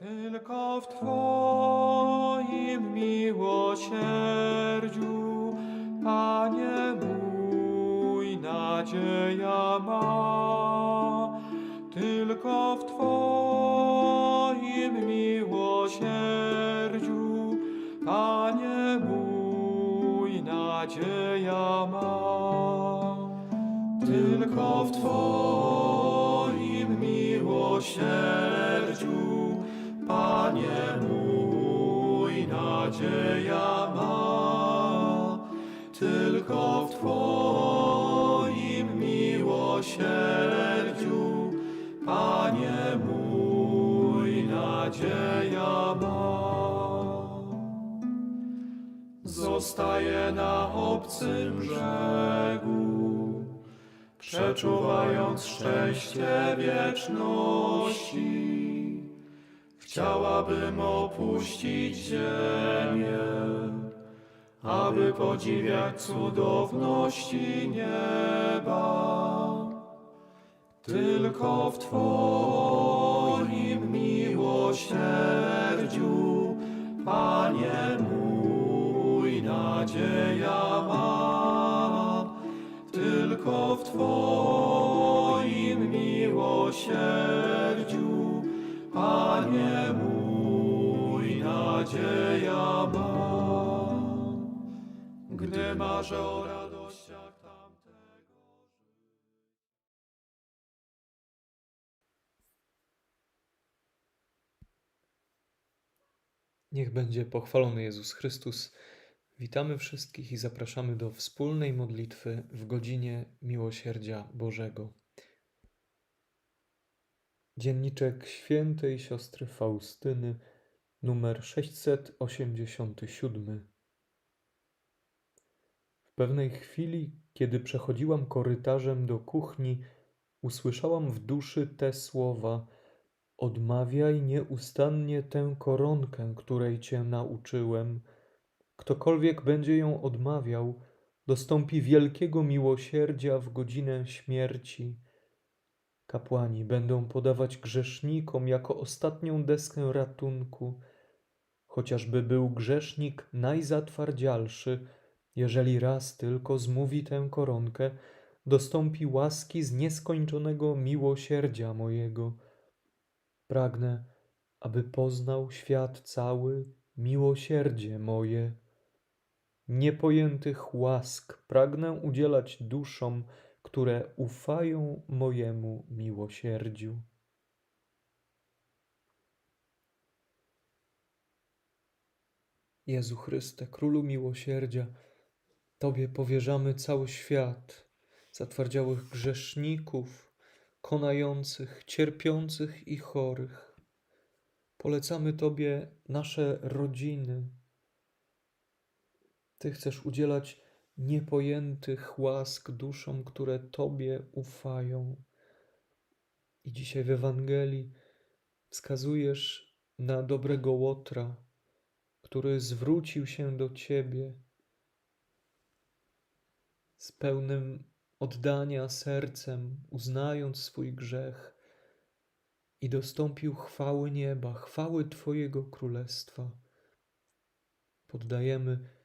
Tylko w Twoim miłosierdziu, Panie mój, nadzieja ma. Tylko w Twoim miłosierdziu, Panie mój, nadzieja ma. Tylko w Twoim miłosierdziu, Zostaje na obcym brzegu, przeczuwając szczęście wieczności. Chciałabym opuścić ziemię, aby podziwiać cudowności nieba. Tylko w Twoim miłosierdziu, nadzieja ma. Tylko w Twoim miłosierdziu, Panie mój, nadzieja ma. Gdy marzę o radościach tamtego Niech będzie pochwalony Jezus Chrystus. Witamy wszystkich i zapraszamy do wspólnej modlitwy w godzinie miłosierdzia Bożego. Dzienniczek świętej siostry Faustyny, numer 687. W pewnej chwili, kiedy przechodziłam korytarzem do kuchni, usłyszałam w duszy te słowa: Odmawiaj nieustannie tę koronkę, której cię nauczyłem. Ktokolwiek będzie ją odmawiał, dostąpi wielkiego miłosierdzia w godzinę śmierci. Kapłani będą podawać grzesznikom jako ostatnią deskę ratunku. Chociażby był grzesznik najzatwardzialszy, jeżeli raz tylko zmówi tę koronkę, dostąpi łaski z nieskończonego miłosierdzia mojego. Pragnę, aby poznał świat cały miłosierdzie moje. Niepojętych łask pragnę udzielać duszom, które ufają mojemu miłosierdziu. Jezu Chryste, Królu Miłosierdzia, Tobie powierzamy cały świat, zatwardziałych grzeszników, konających, cierpiących i chorych. Polecamy Tobie nasze rodziny. Ty chcesz udzielać niepojętych łask duszom, które Tobie ufają. I dzisiaj w Ewangelii wskazujesz na dobrego Łotra, który zwrócił się do Ciebie z pełnym oddania sercem, uznając swój grzech i dostąpił chwały nieba, chwały Twojego królestwa. Poddajemy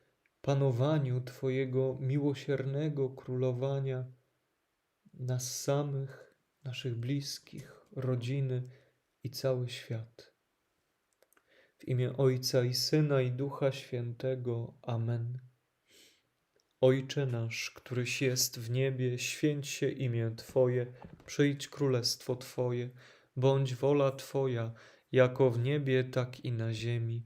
panowaniu Twojego miłosiernego królowania nas samych, naszych bliskich, rodziny i cały świat. W imię Ojca i Syna i Ducha Świętego. Amen. Ojcze nasz, któryś jest w niebie, święć się imię Twoje, przyjdź królestwo Twoje, bądź wola Twoja, jako w niebie, tak i na ziemi.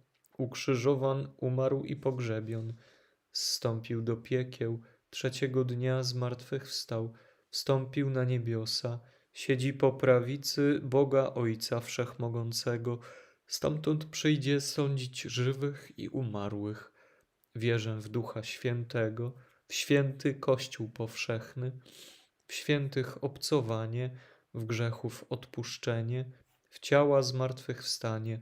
ukrzyżowan, umarł i pogrzebion, zstąpił do piekieł, trzeciego dnia zmartwychwstał, wstąpił na niebiosa, siedzi po prawicy Boga Ojca Wszechmogącego, stamtąd przyjdzie sądzić żywych i umarłych. Wierzę w Ducha Świętego, w święty Kościół powszechny, w świętych obcowanie, w grzechów odpuszczenie, w ciała zmartwychwstanie,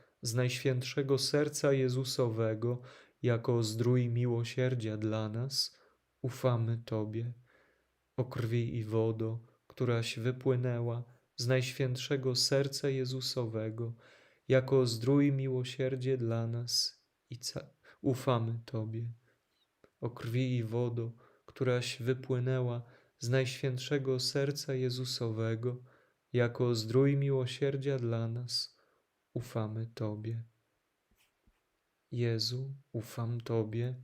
z najświętszego serca Jezusowego, jako zdrój miłosierdzia dla nas, ufamy Tobie. O krwi i wodo, któraś wypłynęła z najświętszego serca Jezusowego, jako zdrój miłosierdzie dla nas i ufamy Tobie. O krwi i wodo, któraś wypłynęła z najświętszego serca Jezusowego, jako zdrój miłosierdzia dla nas, ufamy Tobie. Jezu, ufam Tobie,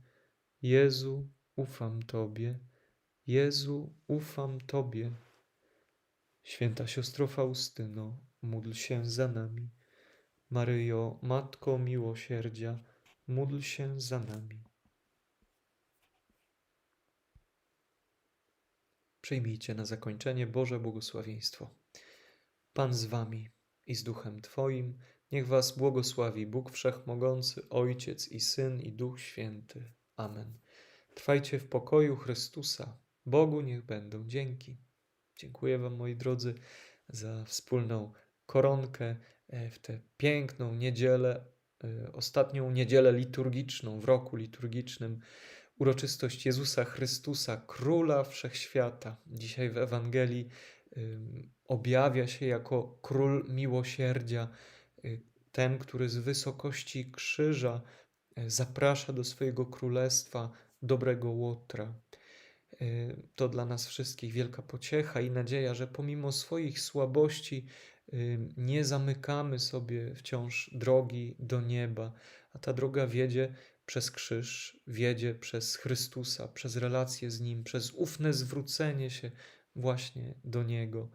Jezu, ufam Tobie, Jezu, ufam Tobie. Święta siostro Faustyno, módl się za nami. Maryjo, Matko miłosierdzia, módl się za nami. Przyjmijcie na zakończenie Boże błogosławieństwo. Pan z wami i z duchem Twoim, niech was błogosławi Bóg Wszechmogący, Ojciec i Syn i Duch Święty. Amen. Trwajcie w pokoju Chrystusa. Bogu niech będą dzięki. Dziękuję Wam, moi drodzy, za wspólną koronkę e, w tę piękną niedzielę, e, ostatnią niedzielę liturgiczną w roku liturgicznym. Uroczystość Jezusa Chrystusa, Króla Wszechświata. Dzisiaj w Ewangelii objawia się jako Król Miłosierdzia. Y, ten, który z wysokości krzyża e, zaprasza do swojego królestwa dobrego Łotra. E, To dla nas wszystkich wielka pociecha i nadzieja, że pomimo swoich słabości y, nie zamykamy sobie wciąż drogi do nieba, a ta droga wiedzie przez krzyż, wiedzie przez Chrystusa, przez relacje z Nim, przez ufne zwrócenie się właśnie do Niego.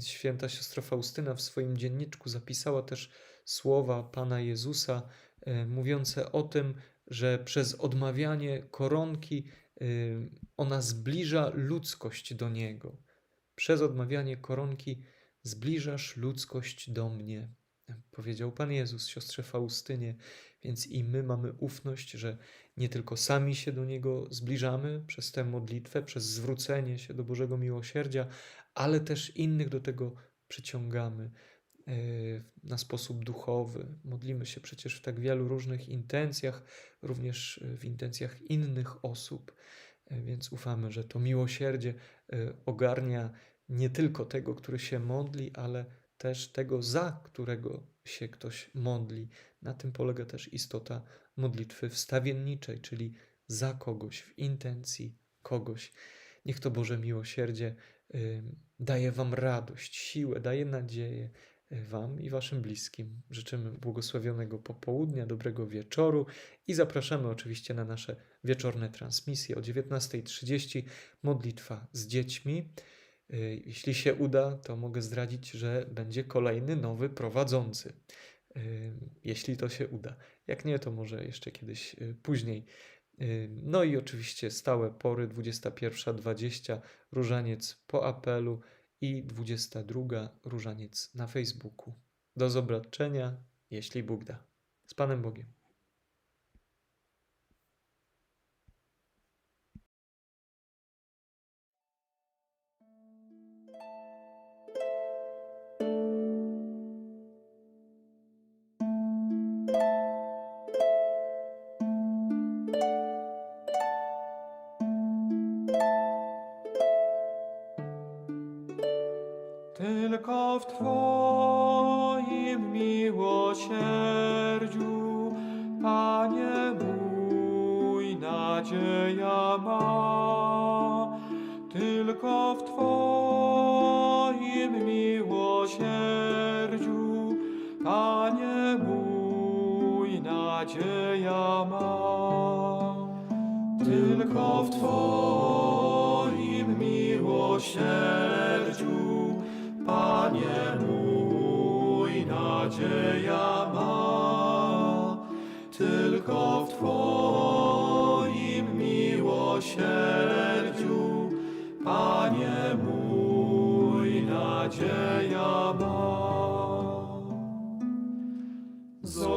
Święta siostra Faustyna w swoim dzienniczku zapisała też słowa Pana Jezusa y, mówiące o tym, że przez odmawianie koronki y, ona zbliża ludzkość do Niego. Przez odmawianie koronki zbliżasz ludzkość do mnie, powiedział Pan Jezus siostrze Faustynie, więc i my mamy ufność, że nie tylko sami się do Niego zbliżamy przez tę modlitwę, przez zwrócenie się do Bożego Miłosierdzia, ale też innych do tego przyciągamy e, na sposób duchowy. Modlimy się przecież w tak wielu różnych intencjach, również e, w intencjach innych osób, E, więc ufamy, że to miłosierdzie ogarnia nie tylko tego, który się modli, ale też tego, za którego się ktoś modli. Na tym polega też istota modlitwy wstawienniczej, czyli za kogoś, w intencji kogoś. Niech to Boże miłosierdzie daje Wam radość, siłę, daje nadzieję y, Wam i Waszym bliskim. Życzymy błogosławionego popołudnia, dobrego wieczoru i zapraszamy oczywiście na nasze wieczorne transmisje o 19.30 modlitwa z dziećmi. Y, Jeśli się uda, to mogę zdradzić, że będzie kolejny nowy prowadzący. Jeśli to się uda. Jak nie, to może jeszcze kiedyś y, później. No i oczywiście stałe pory 21.20 różaniec po apelu i 22 różaniec na Facebooku. Do zobaczenia, jeśli Bóg da. Z Panem Bogiem.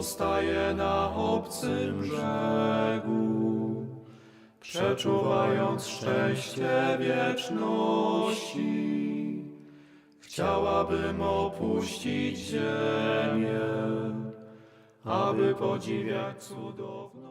Zostaje na obcym brzegu, przeczuwając szczęście wieczności. Chciałabym opuścić ziemię, aby podziwiać cudowność.